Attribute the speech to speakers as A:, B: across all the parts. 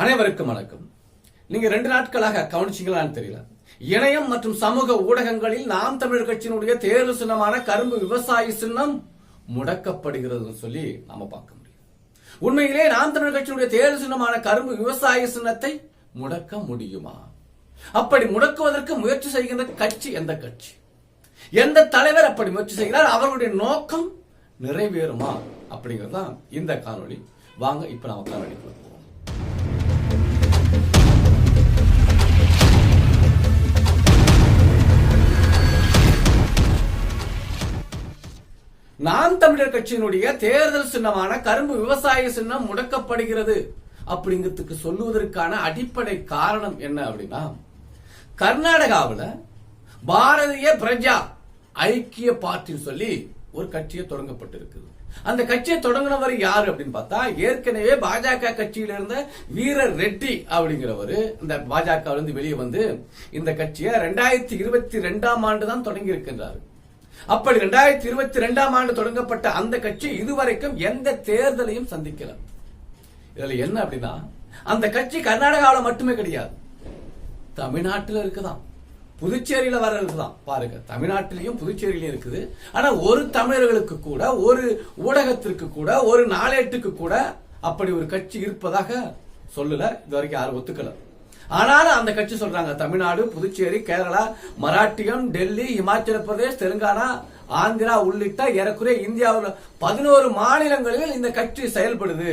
A: அனைவருக்கும் வணக்கம். நீங்க ரெண்டு நாட்களாக கவனிச்சீங்களான்னு தெரியல. இணையம் மற்றும் சமூக ஊடகங்களில் நாம் தமிழர் கட்சியினுடைய தேர்தல் சின்னமான கரும்பு விவசாய சின்னம் முடக்கப்படுகிறது சொல்லி நாம பார்க்க முடியும். உண்மையிலே நாம் தமிழர் கட்சியினுடைய தேர்தல் சின்னமான கரும்பு விவசாய சின்னத்தை முடக்க முடியுமா? அப்படி முடக்குவதற்கு முயற்சி செய்கின்ற கட்சி எந்த கட்சி? எந்த தலைவர் அப்படி முயற்சி செய்கிறார்? அவர்களுடைய நோக்கம் நிறைவேறுமா? அப்படிங்கிறது தான் இந்த காணொளி. வாங்க இப்ப நாம காணொலிக்குள்ள நாம் தமிழர் கட்சியினுடைய தேர்தல் சின்னமான கரும்பு விவசாய சின்னம் முடக்கப்படுகிறது அப்படிங்கிறதுக்கு சொல்லுவதற்கான அடிப்படை காரணம் என்ன அப்படின்னா கர்நாடகாவில் பாரதிய பிரஜா ஐக்கிய பார்ட்டின்னு சொல்லி ஒரு கட்சியை தொடங்கப்பட்டிருக்குது. அந்த கட்சியை தொடங்கினவர் யாரு அப்படின்னு பார்த்தா ஏற்கனவே பாஜக கட்சியில இருந்த வீரர் ரெட்டி அப்படிங்கிறவர் இந்த பாஜக இருந்து வெளியே வந்து இந்த கட்சியை ரெண்டாயிரத்தி இருபத்தி ரெண்டாம் ஆண்டு தான் தொடங்கி இருக்கின்றார் அப்படி ரெண்டாயிரத்தி இருபத்தி ரெண்டாம் ஆண்டு தொடங்கப்பட்ட அந்த கட்சி இதுவரைக்கும் எந்த தேர்தலையும் சந்திக்கல. இதுல என்ன அப்படின்னா அந்த கட்சி கர்நாடகாவில் மட்டுமே கிடையாது. தமிழ்நாட்டில் இருக்குதான் புதுச்சேரியில வர இருக்குதான் பாருங்க தமிழ்நாட்டிலையும் புதுச்சேரியிலையும் இருக்குது. ஆனா ஒரு தமிழர்களுக்கு கூட ஒரு ஊடகத்திற்கு கூட ஒரு நாளேட்டுக்கு கூட அப்படி ஒரு கட்சி இருப்பதாக சொல்லல. இது வரைக்கும் யாரும் ஒத்துக்கல. ஆனாலும் அந்த கட்சி சொல்றாங்க தமிழ்நாடு புதுச்சேரி கேரளா மராட்டியம் டெல்லி இமாச்சல பிரதேஷ் தெலுங்கானா ஆந்திரா உள்ளிட்ட ஏறக்குறைய இந்தியாவில் பதினோரு மாநிலங்களில் இந்த கட்சி செயல்படுது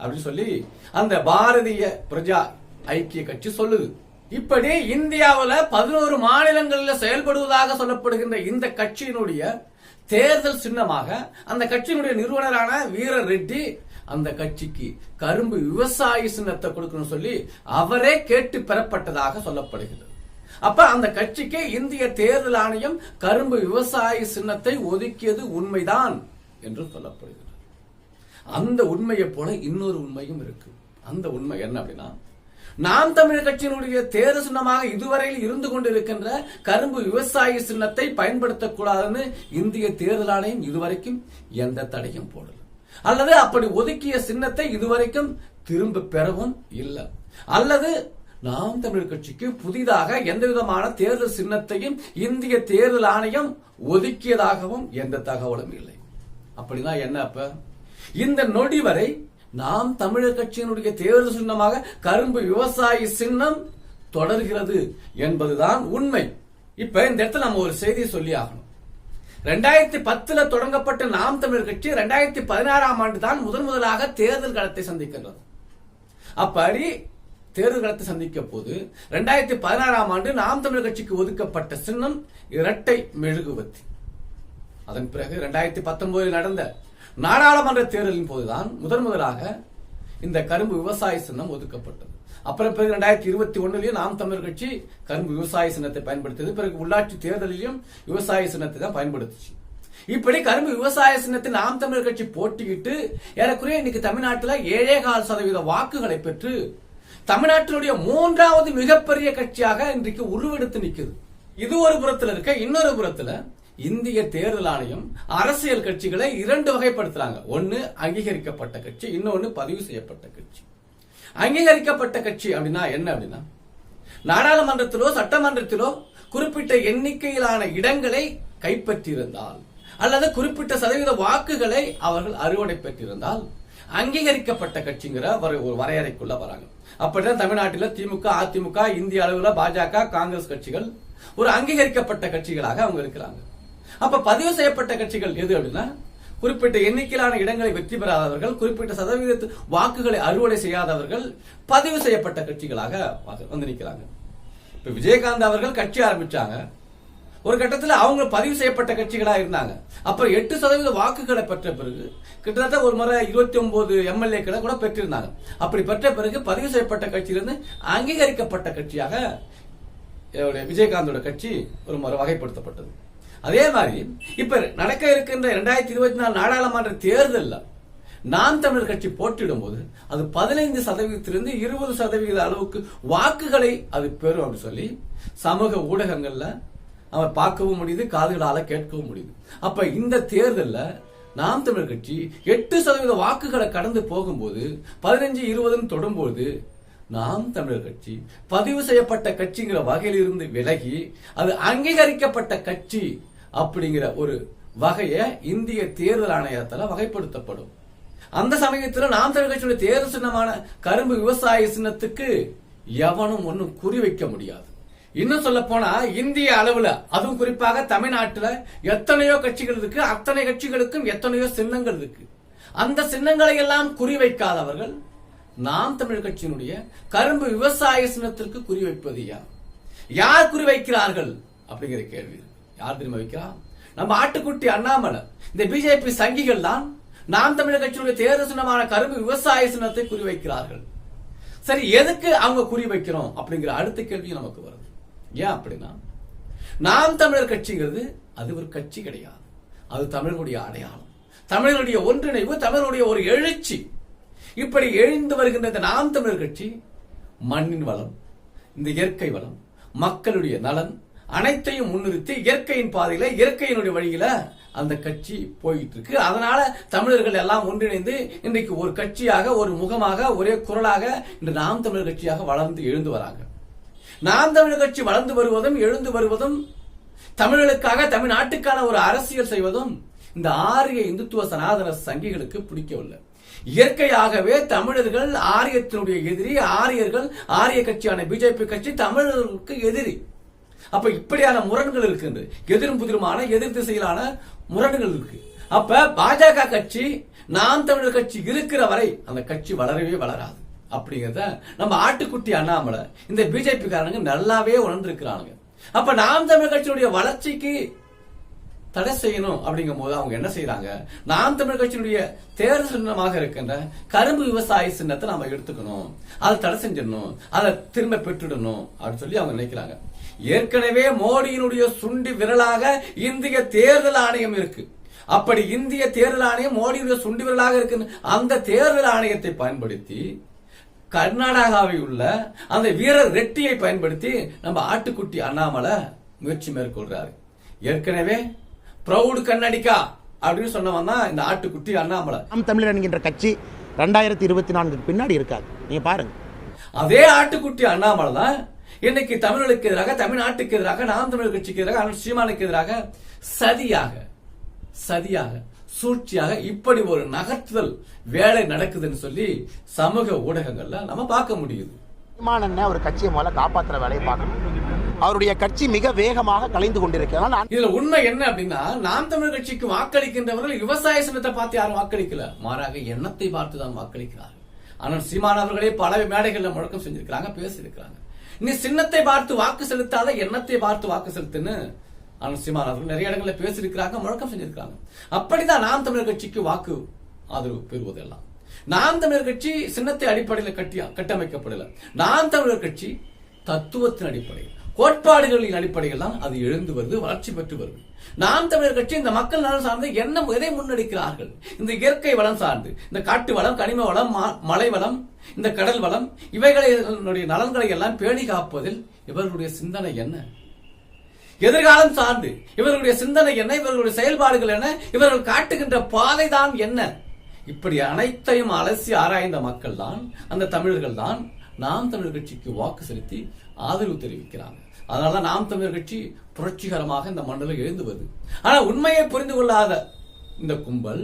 A: அப்படின்னு சொல்லி அந்த பாரதிய பிரஜா ஐக்கிய கட்சி சொல்லுது. இப்படி இந்தியாவில் பதினோரு மாநிலங்களில் செயல்படுவதாக சொல்லப்படுகின்ற இந்த கட்சியினுடைய தேர்தல் சின்னமாக அந்த கட்சியினுடைய நிறுவனரான வீரர் ரெட்டி அந்த கட்சிக்கு கரும்பு விவசாய சின்னத்தை கொடுக்கணும் சொல்லி அவரே கேட்டு பெறப்பட்டதாக சொல்லப்படுகிறது. அப்ப அந்த கட்சிக்கு இந்திய தேர்தல் ஆணையம் கரும்பு விவசாய சின்னத்தை ஒதுக்கியது உண்மைதான் என்று சொல்லப்படுகிறது. அந்த உண்மையை போல இன்னொரு உண்மையும் இருக்கு. அந்த உண்மை என்ன அப்படின்னா நாம் தமிழர் கட்சியினுடைய தேர்தல் சின்னமாக இதுவரையில் இருந்து கொண்டிருக்கின்ற கரும்பு விவசாய சின்னத்தை பயன்படுத்தக்கூடாதுன்னு இந்திய தேர்தல் ஆணையம் இதுவரைக்கும் எந்த தடையும் போடல. அல்லது அப்படி ஒதுக்கிய சின்னத்தை இதுவரைக்கும் திரும்ப பெறவும் இல்லை. அல்லது நாம் தமிழர் கட்சிக்கு புதிதாக எந்த விதமான தேர்தல் சின்னத்தையும் இந்திய தேர்தல் ஆணையம் ஒதுக்கியதாகவும் எந்த தகவலும் இல்லை. அப்படின்னா என்ன அப்ப? இந்த நொடி வரை நாம் தமிழர் கட்சியினுடைய தேர்தல் சின்னமாக கரும்பு விவசாயி சின்னம் தொடர்கிறது என்பதுதான் உண்மை. இப்ப இந்த இடத்துல நம்ம ஒரு செய்தியை சொல்லி ஆகணும் ரெண்டாயிரத்தி பத்துல தொடங்கப்பட்ட நாம் தமிழர் கட்சி ரெண்டாயிரத்தி பதினாறாம் ஆண்டு தான் முதன் முதலாக தேர்தல் களத்தை சந்திக்கின்றது. அப்படி தேர்தல் களத்தை சந்திக்க போது ரெண்டாயிரத்தி பதினாறாம் ஆண்டு நாம் தமிழர் கட்சிக்கு ஒதுக்கப்பட்ட சின்னம் இரட்டை மெழுகுவத்தி அதன் பிறகு ரெண்டாயிரத்தி பத்தொன்பதில் நடந்த நாடாளுமன்ற தேர்தலின் போதுதான் முதன் முதலாக இந்த கரும்பு விவசாய சின்னம் ஒதுக்கப்பட்டது. அப்புறம் பிறகு ரெண்டாயிரத்தி இருபத்தி ஒன்னுலயும் நாம் தமிழர் கட்சி கரும்பு விவசாய சின்னத்தை பயன்படுத்தியது. பிறகு உள்ளாட்சி தேர்தலிலும் விவசாய சின்னத்தை தான் பயன்படுத்துச்சு. இப்படி கரும்பு விவசாய சின்னத்தில் நாம் தமிழர் கட்சி போட்டியிட்டு ஏறக்குறைய இன்னைக்கு தமிழ்நாட்டில் ஏழே கால் சதவீத வாக்குகளை பெற்று தமிழ்நாட்டினுடைய மூன்றாவது மிகப்பெரிய கட்சியாக இன்றைக்கு உருவெடுத்து நிற்குது இது ஒரு புறத்தில் இருக்க இன்னொரு புறத்தில் இந்திய தேர்தல் ஆணையம் அரசியல் கட்சிகளை இரண்டு வகைப்படுத்துறாங்க. ஒன்னு அங்கீகரிக்கப்பட்ட கட்சி இன்னொன்னு பதிவு செய்யப்பட்ட கட்சி. அங்கீகரிக்கப்பட்ட கட்சி அப்படின்னா என்ன அப்படின்னா நாடாளுமன்றத்திலோ சட்டமன்றத்திலோ குறிப்பிட்ட எண்ணிக்கையிலான இடங்களை கைப்பற்றியிருந்தால் அல்லது குறிப்பிட்ட சதவீத வாக்குகளை அவர்கள் அறுவடை பெற்றிருந்தால் அங்கீகரிக்கப்பட்ட கட்சிங்கிற ஒரு ஒரு வரையறைக்குள்ள வராங்க. அப்படிதான் தமிழ்நாட்டில் திமுக அதிமுக இந்திய அளவில் பாஜக காங்கிரஸ் கட்சிகள் ஒரு அங்கீகரிக்கப்பட்ட கட்சிகளாக அவங்க இருக்கிறாங்க. அப்ப பதிவு செய்யப்பட்ட கட்சிகள் எது அப்படின்னா குறிப்பிட்ட எண்ணிக்கையிலான இடங்களை வெற்றி பெறாதவர்கள் குறிப்பிட்ட சதவீத வாக்குகளை அறுவடை செய்யாதவர்கள் பதிவு செய்யப்பட்ட கட்சிகளாக வந்து நிற்கிறாங்க இப்ப விஜயகாந்த் அவர்கள் கட்சி ஆரம்பிச்சாங்க. ஒரு கட்டத்தில் அவங்க பதிவு செய்யப்பட்ட கட்சிகளா இருந்தாங்க. அப்புறம் எட்டு சதவீத வாக்குகளை பெற்ற பிறகு கிட்டத்தட்ட ஒரு முறை இருபத்தி ஒன்பது எம்எல்ஏக்களை கூட பெற்றிருந்தாங்க. அப்படி பெற்ற பிறகு பதிவு செய்யப்பட்ட கட்சியிலிருந்து அங்கீகரிக்கப்பட்ட கட்சியாக விஜயகாந்தோட கட்சி ஒரு முறை வகைப்படுத்தப்பட்டது. அதே மாதிரி இப்ப நடக்க இருக்கின்ற இரண்டாயிரத்தி இருபத்தி நாலு நாடாளுமன்ற தேர்தலில் நாம் தமிழர் கட்சி போட்டியிடும் போது அது பதினைந்து சதவீதத்திலிருந்து இருபது சதவீத அளவுக்கு வாக்குகளை அது பெறும் அப்படின்னு சொல்லி சமூக ஊடகங்கள்ல அவர் பார்க்கவும் முடியுது காதுகளால் கேட்கவும் முடியுது. அப்ப இந்த தேர்தலில் நாம் தமிழர் கட்சி எட்டு சதவீத வாக்குகளை கடந்து போகும்போது பதினஞ்சு இருபதுன்னு தொடும்போது நாம் தமிழர் கட்சி பதிவு செய்யப்பட்ட கட்சிங்கிற வகையில் இருந்து விலகி அது அங்கீகரிக்கப்பட்ட கட்சி அப்படிங்கிற ஒரு வகையை இந்திய தேர்தல் ஆணையத்தில் வகைப்படுத்தப்படும். அந்த சமயத்தில் நாம் தமிழ் கட்சியுடைய தேர்தல் சின்னமான கரும்பு விவசாய சின்னத்துக்கு எவனும் ஒன்றும் குறி வைக்க முடியாது. இன்னும் சொல்ல போனா இந்திய அளவுல அதுவும் குறிப்பாக தமிழ்நாட்டுல எத்தனையோ கட்சிகள் இருக்கு அத்தனை கட்சிகளுக்கும் எத்தனையோ சின்னங்கள் இருக்கு. அந்த சின்னங்களை எல்லாம் குறிவைக்காதவர்கள் நாம் தமிழ் கட்சியினுடைய கரும்பு விவசாய சின்னத்திற்கு குறிவைப்பது யார்? யார் குறிவைக்கிறார்கள் அப்படிங்கிற கேள்வி இருக்கு. யார் தெரியுமா வைக்கிறா? நம்ம ஆட்டுக்குட்டி அண்ணாமலை. இந்த பிஜேபி சங்கிகள் தான் நாம் தமிழர் கட்சியுடைய தேர்தல் சின்னமான கரும்பு விவசாய சின்னத்தை குறிவைக்கிறார்கள் சரி எதுக்கு அவங்க குறி வைக்கிறோம் அப்படிங்கிற அடுத்த கேள்வி நமக்கு வருது. ஏன் அப்படின்னா நாம் தமிழர் கட்சிங்கிறது அது ஒரு கட்சி கிடையாது. அது தமிழர்களுடைய அடையாளம். தமிழருடைய ஒன்றிணைவு தமிழருடைய ஒரு எழுச்சி. இப்படி எழுந்து வருகின்ற இந்த நாம் தமிழர் கட்சி மண்ணின் வளம் இந்த இயற்கை வளம் மக்களுடைய நலன் அனைத்தையும் முன்னிறுத்தி இயற்கையின் பாதையில இயற்கையினுடைய வழியில அந்த கட்சி போயிட்டு இருக்கு அதனால தமிழர்கள் எல்லாம் ஒன்றிணைந்து இன்றைக்கு ஒரு கட்சியாக ஒரு முகமாக ஒரே குரலாக இந்த நாம் தமிழர் கட்சியாக வளர்ந்து எழுந்து வராங்க. நாம் தமிழர் கட்சி வளர்ந்து வருவதும் எழுந்து வருவதும் தமிழர்களுக்காக தமிழ்நாட்டுக்கான ஒரு அரசியல் செய்வதும் இந்த ஆரிய இந்துத்துவ சனாதன சங்கிகளுக்கு பிடிக்கவில்லை. இயற்கையாகவே தமிழர்கள் ஆரியத்தினுடைய எதிரி ஆரியர்கள் ஆரிய கட்சியான பிஜேபி கட்சி தமிழர்களுக்கு எதிரி. அப்ப இப்படியான முரண்கள் இருக்கு எதிரும் புதிருமான எதிர் திசையிலான முரண்கள் இருக்கு. அப்ப பாஜக கட்சி நாம் தமிழர் கட்சி இருக்கிற வரை அந்த கட்சி வளரவே வளராது. அப்படிங்கிறத நம்ம ஆட்டுக்குட்டி அண்ணாமலை இந்த பிஜேபி காரனுங்க நல்லாவே உணர்ந்திருக்கிறானுங்க. அப்ப நாம் தமிழர் கட்சியுடைய வளர்ச்சிக்கு தடை செய்யணும் அப்படிங்கும் போது அவங்க என்ன செய்யறாங்க நாம் தமிழ் கட்சியினுடைய தேர்தல் சின்னமாக இருக்கின்ற கரும்பு விவசாய சின்னத்தை நாம எடுத்துக்கணும். அதை தடை செஞ்சிடணும். அதை திரும்ப பெற்றுடணும் அப்படின்னு சொல்லி அவங்க நினைக்கிறாங்க. ஏற்கனவே மோடியினுடைய சுண்டி விரலாக இந்திய தேர்தல் ஆணையம் இருக்கு. அப்படி இந்திய தேர்தல் ஆணையம் மோடியுடைய சுண்டி விரலாக இருக்கு அந்த தேர்தல் ஆணையத்தை பயன்படுத்தி கர்நாடகாவில் உள்ள அந்த வீரர் ரெட்டியை பயன்படுத்தி நம்ம ஆட்டுக்குட்டி அண்ணாமலை முயற்சி மேற்கொள்றாரு. ஏற்கனவே பிரவுடு கண்ணடிக்கா. அப்படின்னு சொன்னவன் தான் இந்த ஆட்டுக்குட்டி அண்ணாமலை.
B: நாம் தமிழர் என்கின்ற கட்சி ரெண்டாயிரத்தி இருபத்தி நான்குக்கு பின்னாடி இருக்காது. நீங்க பாருங்க.
A: அதே ஆட்டுக்குட்டி அண்ணாமலை தான் இன்னைக்கு தமிழர்களுக்கு எதிராக தமிழ்நாட்டுக்கு எதிராக நாம் தமிழர் கட்சிக்கு எதிராக அண்ணன் சீமானுக்கு எதிராக சதியாக சதியாக சூழ்ச்சியாக இப்படி ஒரு நகர்த்துதல் வேலை நடக்குதுன்னு சொல்லி சமூக ஊடகங்கள்ல நம்ம பார்க்க முடியுது.
B: சீமானண்ண ஒரு கட்சியை முதல்ல காப்பாற்றுற வேலையை பார்க்கணும். அவருடைய கட்சி மிக வேகமாக கலைந்து கொண்டிருக்கிறார்
A: இதுல உண்மை என்ன அப்படின்னா நாம் தமிழர் கட்சிக்கு வாக்களிக்கின்றவர்கள் விவசாய சின்னத்தை பார்த்து யாரும் வாக்களிக்கல. மாறாக எண்ணத்தை பார்த்து தான் வாக்களிக்கிறார்கள். ஆனால் சீமான் அவர்களே பல மேடைகள்ல முழக்கம் செஞ்சிருக்கிறாங்க பேசியிருக்கிறாங்க. நீ சின்னத்தை பார்த்து வாக்கு செலுத்தாத எண்ணத்தை பார்த்து வாக்கு செலுத்துன்னு ஆனால் சீமான் அவர்கள் நிறைய இடங்களில் பேசியிருக்கிறாங்க முழக்கம் செஞ்சிருக்கிறாங்க. அப்படிதான் நாம் தமிழர் கட்சிக்கு வாக்கு ஆதரவு பெறுவதெல்லாம். நாம் தமிழர் கட்சி சின்னத்தை அடிப்படையில் கட்டி கட்டமைக்கப்படல. நாம் தமிழர் கட்சி தத்துவத்தின் அடிப்படையில். கோட்பாடுகளின் அடிப்படையில் தான் அது எழுந்து வருது வளர்ச்சி பெற்று வருது. நாம் தமிழர் கட்சி இந்த மக்கள் நலன் சார்ந்து என்ன எதை முன்னெடுக்கிறார்கள்? இந்த இயற்கை வளம் சார்ந்து இந்த காட்டு வளம் கனிம வளம் மா- மலை வளம் இந்த கடல் வளம் இவைகளுடைய நலன்களை எல்லாம் பேணி காப்பதில் இவர்களுடைய சிந்தனை என்ன? எதிர்காலம் சார்ந்து இவர்களுடைய சிந்தனை என்ன? இவர்களுடைய செயல்பாடுகள் என்ன? இவர்கள் காட்டுகின்ற பாதைதான் என்ன? இப்படி அனைத்தையும் அலசி ஆராய்ந்த மக்கள் தான் அந்த தமிழர்கள் தான் நாம் தமிழர் கட்சிக்கு வாக்கு செலுத்தி ஆதரவு தெரிவிக்கிறாங்க. அதனாலதான் நாம் தமிழர் கட்சி புரட்சிகரமாக இந்த மண்டலம் எழுந்து வருது. ஆனா உண்மையை புரிந்து கொள்ளாத இந்த கும்பல்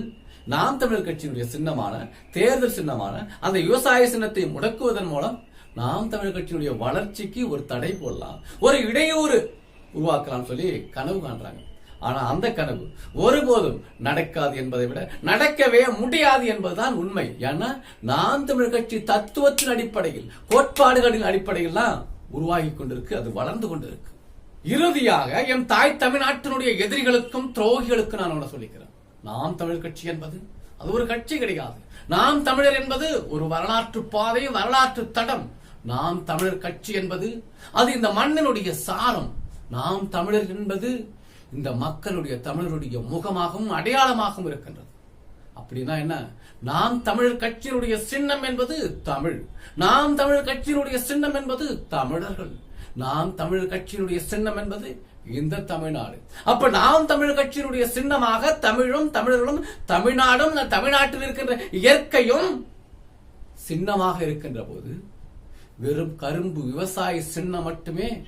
A: நாம் தமிழர் கட்சியினுடைய சின்னமான தேர்தல் சின்னமான அந்த விவசாய சின்னத்தை முடக்குவதன் மூலம் நாம் தமிழர் கட்சியினுடைய வளர்ச்சிக்கு ஒரு தடை போடலாம். ஒரு இடையூறு உருவாக்கலாம் சொல்லி கனவு காண்றாங்க. ஆனால் அந்த கனவு ஒருபோதும் நடக்காது என்பதை விட நடக்கவே முடியாது என்பதுதான் உண்மை. ஏன்னா நாம் தமிழ் கட்சி தத்துவத்தின் அடிப்படையில் கோட்பாடுகளின் அடிப்படையில் தான் உருவாகி கொண்டிருக்கு அது வளர்ந்து கொண்டிருக்கு. இறுதியாக என் தாய் தமிழ்நாட்டினுடைய எதிரிகளுக்கும் துரோகிகளுக்கும் நான் உன்னை சொல்லிக்கிறேன். நாம் தமிழ் கட்சி என்பது அது ஒரு கட்சி கிடையாது. நாம் தமிழர் என்பது ஒரு வரலாற்று பாதை வரலாற்று தடம். நாம் தமிழர் கட்சி என்பது அது இந்த மண்ணினுடைய சாரம். நாம் தமிழர் என்பது இந்த மக்களுடைய தமிழருடைய முகமாகவும் அடையாளமாகவும் இருக்கின்றது. அப்படின்னா என்ன? நாம் தமிழர் கட்சியினுடைய சின்னம் என்பது தமிழ். நாம் தமிழர் கட்சியினுடைய சின்னம் என்பது தமிழர்கள். நாம் தமிழர் கட்சியினுடைய சின்னம் என்பது இந்த தமிழ்நாடு. அப்ப நாம் தமிழர் கட்சியினுடைய சின்னமாக தமிழும் தமிழர்களும் தமிழ்நாடும் தமிழ்நாட்டில் இருக்கின்ற இயற்கையும் சின்னமாக இருக்கின்ற போது வெறும் கரும்பு விவசாய சின்னம் மட்டுமே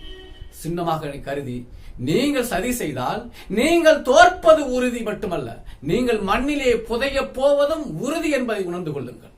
A: சின்னமாக கருதி நீங்கள் சதி செய்தால் நீங்கள் தோற்பது உறுதி மட்டுமல்ல நீங்கள் மண்ணிலே புதைய போவதும் உறுதி என்பதை உணர்ந்து கொள்ளுங்கள்.